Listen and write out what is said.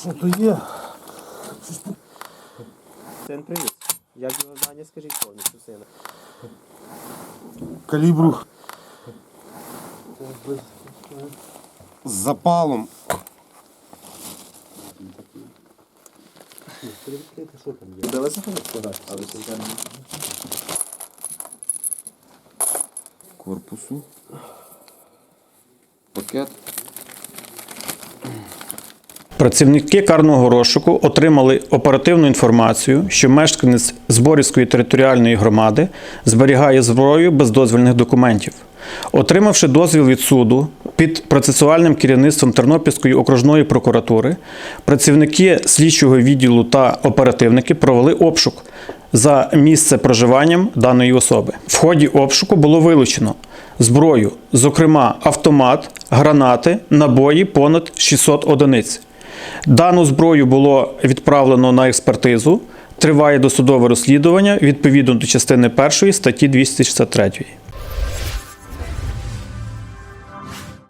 Що то є? Син привіз. Як його звання, скажіть повністю сина. Калібру. З запалом. Билися ходити? корпусу. Пакет. Працівники карного розшуку отримали оперативну інформацію, що мешканець Зборівської територіальної громади зберігає зброю без дозвільних документів. Отримавши дозвіл від суду під процесуальним керівництвом Тернопільської окружної прокуратури, працівники слідчого відділу та оперативники провели обшук за місце проживанням даної особи. В ході обшуку було вилучено зброю, зокрема автомат, гранати, набої понад 600 одиниць. Дану зброю було відправлено на експертизу. Триває досудове розслідування відповідно до частини 1 статті 263.